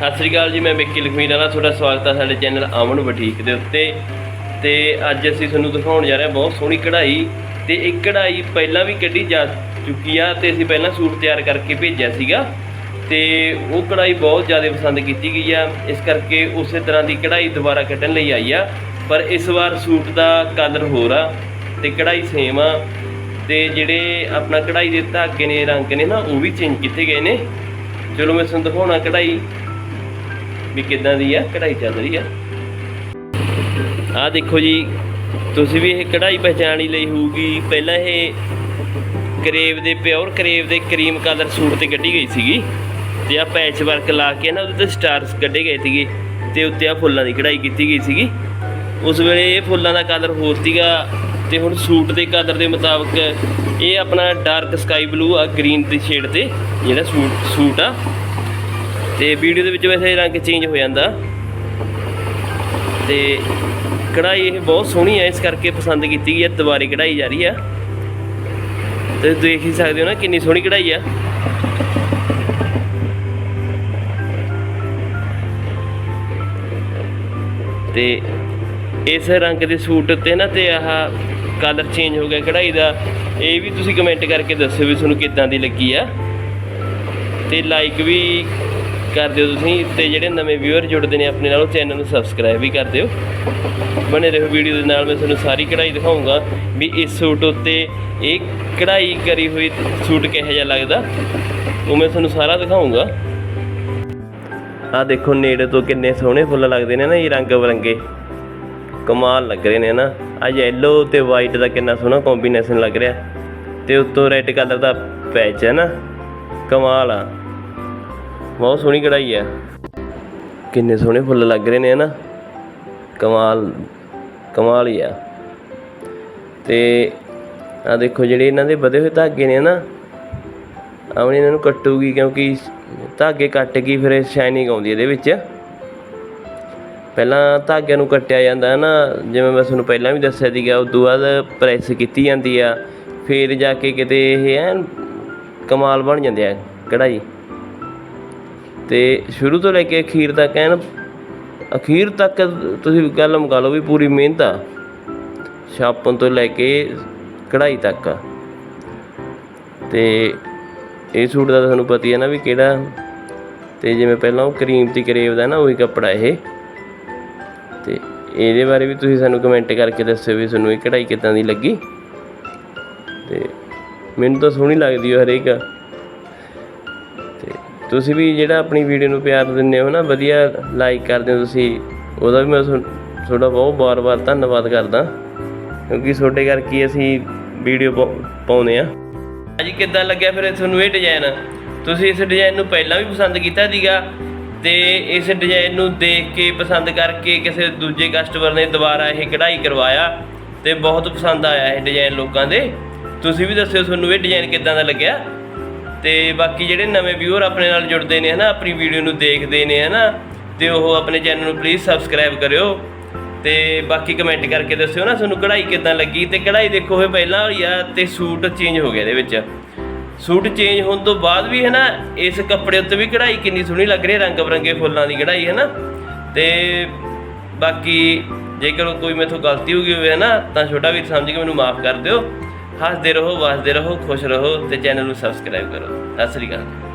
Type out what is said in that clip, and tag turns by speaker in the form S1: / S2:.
S1: ਸਤਿ ਸ੍ਰੀ ਅਕਾਲ ਜੀ, ਮੈਂ ਵਿੱਕੀ ਲਖਮੀਰ ਵਾਲਾ ਤੁਹਾਡਾ ਸਵਾਗਤ ਹੈ ਸਾਡੇ ਚੈਨਲ ਅਮਨ ਬੁਟੀਕ ਦੇ ਉੱਤੇ। ਤੇ ਅੱਜ ਅਸੀਂ ਤੁਹਾਨੂੰ ਦਿਖਾਉਣ ਜਾ ਰਹੇ ਹਾਂ ਬਹੁਤ ਸੋਹਣੀ ਕਢਾਈ। ਤੇ ਇਹ ਕਢਾਈ ਪਹਿਲਾਂ ਵੀ ਕੱਢੀ ਜਾ ਚੁੱਕੀ ਆ ਤੇ ਅਸੀਂ ਪਹਿਲਾਂ ਸੂਟ ਤਿਆਰ ਕਰਕੇ ਭੇਜਿਆ ਸੀਗਾ। ਤੇ ਉਹ ਕਢਾਈ ਬਹੁਤ ਜ਼ਿਆਦਾ ਪਸੰਦ ਕੀਤੀ ਗਈ ਆ। ਇਸ ਕਰਕੇ ਉਸੇ ਤਰ੍ਹਾਂ ਦੀ ਕਢਾਈ ਦੁਬਾਰਾ ਕੱਢਣ ਲਈ ਆਈ ਆ। ਪਰ ਇਸ ਵਾਰ ਸੂਟ ਦਾ ਕਲਰ ਹੋਰ ਆ ਤੇ ਕਢਾਈ ਸੇਮ ਆ। ਤੇ ਜਿਹੜੇ ਆਪਣਾ ਕਢਾਈ ਦੇ ਧਾਗੇ ਨੇ, ਰੰਗ ਨੇ ਨਾ, ਉਹ ਵੀ ਚੇਂਜ ਕੀਤੇ ਗਏ ਨੇ। ਚਲੋ ਮੈਂ ਤੁਹਾਨੂੰ ਦਿਖਾਉਣਾ ਕਢਾਈ। ਵੀ ਕਿੱਦਾਂ ਦੀ ਆ, ਕਢਾਈ ਚੱਲ ਰਹੀ ਆ। ਆ ਦੇਖੋ ਜੀ, ਤੁਸੀਂ ਵੀ ਇਹ ਕਢਾਈ ਪਹਿਚਾਣ ਹੀ ਲਈ ਹੋਊਗੀ। ਪਹਿਲਾਂ ਇਹ ਕਰੇਵ ਦੇ, ਪਿਓਰ ਕਰੇਵ ਦੇ ਕਰੀਮ ਕਲਰ ਸੂਟ ਤੇ ਕੱਢੀ ਗਈ ਸੀਗੀ। ਤੇ ਆ ਪੈਚ ਵਰਕ ਲਾ ਕੇ ਨਾ, ਉਹਦੇ ਤੇ ਸਟਾਰਸ ਕੱਢੇ ਗਏ ਸੀਗੇ। ਤੇ ਉੱਤੇ ਆ ਫੁੱਲਾਂ ਦੀ ਕਢਾਈ ਕੀਤੀ ਗਈ ਸੀਗੀ। ਉਸ ਵੇਲੇ ਇਹ ਫੁੱਲਾਂ ਦਾ ਕਲਰ ਹੋਰ ਸੀਗਾ। ਤੇ ਹੁਣ ਸੂਟ ਦੇ ਕਲਰ ਦੇ ਮੁਤਾਬਕ ਇਹ ਆਪਣਾ ਡਾਰਕ ਸਕਾਈ ਬਲੂ ਆ ਗ੍ਰੀਨ ਦੀ ਸ਼ੇਡ ਤੇ, ਜਿਹੜਾ ਸੂਟ ਸੂਟ ਆ। ਤੇ ਵੀਡੀਓ ਦੇ ਵਿੱਚ ਵੈਸੇ ਰੰਗ ਚੇਂਜ ਹੋ ਜਾਂਦਾ। ਤੇ ਕਢਾਈ ਇਹ ਬਹੁਤ ਸੋਹਣੀ ਹੈ ਇਸ ਕਰਕੇ ਪਸੰਦ ਕੀਤੀ ਗਈ ਹੈ ਦੁਬਾਰੇ ਕਢਾਈ ਜਾ ਰਹੀ ਆ। ਤੇ ਦੇਖ ਹੀ ਸਕਦੇ ਹੋ ਨਾ ਕਿੰਨੀ ਸੋਹਣੀ ਕਢਾਈ ਆ। ਤੇ ਇਸ ਰੰਗ ਦੇ ਸੂਟ 'ਤੇ ਨਾ ਤੇ ਆਹ ਕਲਰ ਚੇਂਜ ਹੋ ਗਿਆ ਕਢਾਈ ਦਾ। ਇਹ ਵੀ ਤੁਸੀਂ ਕਮੈਂਟ ਕਰਕੇ ਦੱਸਿਓ ਵੀ ਤੁਹਾਨੂੰ ਕਿੱਦਾਂ ਦੀ ਲੱਗੀ ਆ। ਤੇ ਲਾਈਕ ਵੀ ਕਰ ਦਿਓ ਤੁਸੀਂ ਤੇ ਜਿਹੜੇ ਨਵੇਂ ਵਿਊਅਰ ਜੁੜਦੇ ਨੇ ਆਪਣੇ ਨਾਲ ਉਹ ਚੈਨਲ ਨੂੰ ਸਬਸਕ੍ਰਾਈਬ ਵੀ ਕਰ ਦਿਓ ਬਣੇ ਰਹੋ ਵੀਡੀਓ ਦੇ ਨਾਲ, ਮੈਂ ਤੁਹਾਨੂੰ ਸਾਰੀ ਕਢਾਈ ਦਿਖਾਉਂਗਾ ਵੀ ਇਸ ਸੂਟ ਉੱਤੇ ਇਹ ਕਢਾਈ ਕਰੀ ਹੋਈ ਸੂਟ ਕਿਹੋ ਜਿਹਾ ਲੱਗਦਾ, ਉਹ ਮੈਂ ਤੁਹਾਨੂੰ ਸਾਰਾ ਦਿਖਾਉਂਗਾ ਆ ਦੇਖੋ ਨੇੜੇ ਤੋਂ ਕਿੰਨੇ ਸੋਹਣੇ ਫੁੱਲ ਲੱਗਦੇ ਨੇ ਨਾ ਇਹ ਰੰਗ ਬਰੰਗੇ। ਕਮਾਲ ਲੱਗ ਰਹੇ ਨੇ ਨਾ। ਆ ਯੈਲੋ ਤੇ ਵਾਈਟ ਦਾ ਕਿੰਨਾ ਸੋਹਣਾ ਕੰਬੀਨੇਸ਼ਨ ਲੱਗ ਰਿਹਾ। ਤੇ ਉੱਤੋਂ ਰੈੱਡ ਕਲਰ ਦਾ ਪੈਚ ਹੈ ਨਾ। ਕਮਾਲ ਆ। ਬਹੁਤ ਸੋਹਣੀ ਕਢਾਈ ਆ ਕਿੰਨੇ ਸੋਹਣੇ ਫੁੱਲ ਲੱਗ ਰਹੇ ਨੇ ਨਾ ਕਮਾਲ ਕਮਾਲ ਹੀ ਆ। ਤੇ ਆ ਦੇਖੋ ਜਿਹੜੇ ਇਹਨਾਂ ਦੇ ਵਧੇ ਹੋਏ ਧਾਗੇ ਨੇ ਨਾ ਆਵਣੀ ਇਹਨਾਂ ਨੂੰ ਕੱਟੂਗੀ ਕਿਉਂਕਿ ਧਾਗੇ ਕੱਟ ਕੇ ਫਿਰ ਇਹ ਸ਼ਾਈਨਿੰਗ ਆਉਂਦੀ ਇਹਦੇ ਵਿੱਚ। ਪਹਿਲਾਂ ਧਾਗਿਆਂ ਨੂੰ ਕੱਟਿਆ ਜਾਂਦਾ ਹੈ ਨਾ ਜਿਵੇਂ ਮੈਂ ਤੁਹਾਨੂੰ ਪਹਿਲਾਂ ਵੀ ਦੱਸਿਆ ਸੀਗਾ ਉਸ ਤੋਂ ਬਾਅਦ ਪ੍ਰੈਸ ਕੀਤੀ ਜਾਂਦੀ ਆ, ਫਿਰ ਜਾ ਕੇ ਕਿਤੇ ਇਹ ਐਨ ਕਮਾਲ ਬਣ ਜਾਂਦੇ ਆ ਕਢਾਈ। ਅਤੇ ਸ਼ੁਰੂ ਤੋਂ ਲੈ ਕੇ ਅਖੀਰ ਤੱਕ ਐਨ, ਅਖੀਰ ਤੱਕ ਤੁਸੀਂ ਗੱਲ ਮੁਕਾ ਲਓ ਵੀ ਪੂਰੀ ਮਿਹਨਤ ਆ। ਛਾਪਣ ਤੋਂ ਲੈ ਕੇ ਕਢਾਈ ਤੱਕ ਤੇ ਇਹ ਸੂਟ ਦਾ ਤੁਹਾਨੂੰ ਪਤਾ ਹੀ ਹੈ ਨਾ ਵੀ ਕਿਹੜਾ। ਤੇ ਜਿਵੇਂ ਪਹਿਲਾਂ ਉਹ ਕਰੀਮ ਤੇ ਕਰੇਵ ਦਾ ਨਾ, ਉਹੀ ਕੱਪੜਾ ਇਹ। ਤੇ ਇਹਦੇ ਬਾਰੇ ਵੀ ਤੁਸੀਂ ਸਾਨੂੰ ਕਮੈਂਟ ਕਰਕੇ ਦੱਸਿਓ ਵੀ ਤੁਹਾਨੂੰ ਇਹ ਕਢਾਈ ਕਿੱਦਾਂ ਦੀ ਲੱਗੀ। ਤੇ ਮੈਨੂੰ ਤਾਂ ਸੋਹਣੀ ਲੱਗਦੀ ਹੈ ਹਰੇਕ। ਤੁਸੀਂ ਵੀ ਜਿਹੜਾ ਆਪਣੀ ਵੀਡੀਓ ਨੂੰ ਪਿਆਰ ਦਿੰਦੇ ਹੋ ਨਾ, ਵਧੀਆ ਲਾਈਕ ਕਰਦੇ ਹੋ ਤੁਸੀਂ, ਉਹਦਾ ਵੀ ਮੈਂ ਤੁਹਾਡਾ ਬਹੁਤ ਬਾਰ-ਬਾਰ ਧੰਨਵਾਦ ਕਰਦਾ, ਕਿਉਂਕਿ ਤੁਹਾਡੇ ਕਰਕੇ ਅਸੀਂ ਵੀਡੀਓ ਪਾਉਂਦੇ ਆ ਅੱਜ ਕਿੱਦਾਂ ਲੱਗਿਆ ਫਿਰ ਤੁਹਾਨੂੰ ਇਹ ਡਿਜ਼ਾਈਨ ਤੁਸੀਂ ਇਸ ਡਿਜ਼ਾਈਨ ਨੂੰ ਪਹਿਲਾਂ ਵੀ ਪਸੰਦ ਕੀਤਾ ਸੀਗਾ ਤੇ ਇਸ ਡਿਜ਼ਾਈਨ ਨੂੰ ਦੇਖ ਕੇ, ਪਸੰਦ ਕਰਕੇ ਕਿਸੇ ਦੂਜੇ ਕਸਟਮਰ ਨੇ ਦੁਬਾਰਾ ਇਹ ਕਢਾਈ ਕਰਵਾਇਆ ਤੇ ਬਹੁਤ ਪਸੰਦ ਆਇਆ ਇਹ ਡਿਜ਼ਾਈਨ ਲੋਕਾਂ ਦੇ। ਤੁਸੀਂ ਵੀ ਦੱਸਿਓ ਤੁਹਾਨੂੰ ਇਹ ਡਿਜ਼ਾਈਨ ਕਿੱਦਾਂ ਦਾ ਲੱਗਿਆ? ਤੇ ਬਾਕੀ ਜਿਹੜੇ ਨਵੇਂ ਵਿਊਅਰ ਆਪਣੇ ਨਾਲ ਜੁੜਦੇ ਨੇ, ਹਨਾ, ਆਪਣੀ ਵੀਡੀਓ ਨੂੰ ਦੇਖਦੇ ਨੇ, ਹਨਾ, ਤੇ ਉਹ ਆਪਣੇ ਚੈਨਲ ਨੂੰ ਪਲੀਜ਼ ਸਬਸਕ੍ਰਾਈਬ ਕਰਿਓ ਤੇ ਬਾਕੀ ਕਮੈਂਟ ਕਰਕੇ ਦੱਸਿਓ ਨਾ ਤੁਹਾਨੂੰ ਕਢਾਈ ਕਿੱਦਾਂ ਲੱਗੀ ਤੇ ਕਢਾਈ ਦੇਖੋ ਇਹ ਪਹਿਲਾਂ ਹੋਈ ਆ ਤੇ ਸੂਟ ਚੇਂਜ ਹੋ ਗਿਆ ਇਹਦੇ ਵਿੱਚ। ਸੂਟ ਚੇਂਜ ਹੋਣ ਤੋਂ ਬਾਅਦ ਵੀ ਹੈ ਨਾ ਇਸ ਕੱਪੜੇ ਉੱਤੇ ਵੀ ਕਢਾਈ ਕਿੰਨੀ ਸੋਹਣੀ ਲੱਗ ਰਹੀ ਹੈ, ਰੰਗ ਬਰੰਗੇ ਫੁੱਲਾਂ ਦੀ ਕਢਾਈ ਹੈ ਨਾ ਤੇ ਬਾਕੀ ਜੇਕਰ ਕੋਈ ਮੇਥੋਂ ਗਲਤੀ ਹੋ ਗਈ ਹੋਵੇ ਹੈ ਨਾ ਤਾਂ ਛੋਟਾ ਵੀ ਸਮਝ ਕੇ ਮੈਨੂੰ ਮਾਫ ਕਰ ਦਿਓ। ਹੱਸਦੇ ਰਹੋ ਵਸਦੇ ਰਹੋ ਖੁਸ਼ ਰਹੋ ਤੇ ਚੈਨਲ ਨੂੰ ਸਬਸਕ੍ਰਾਈਬ ਕਰੋ। ਸਤਿ ਸ੍ਰੀ ਅਕਾਲ।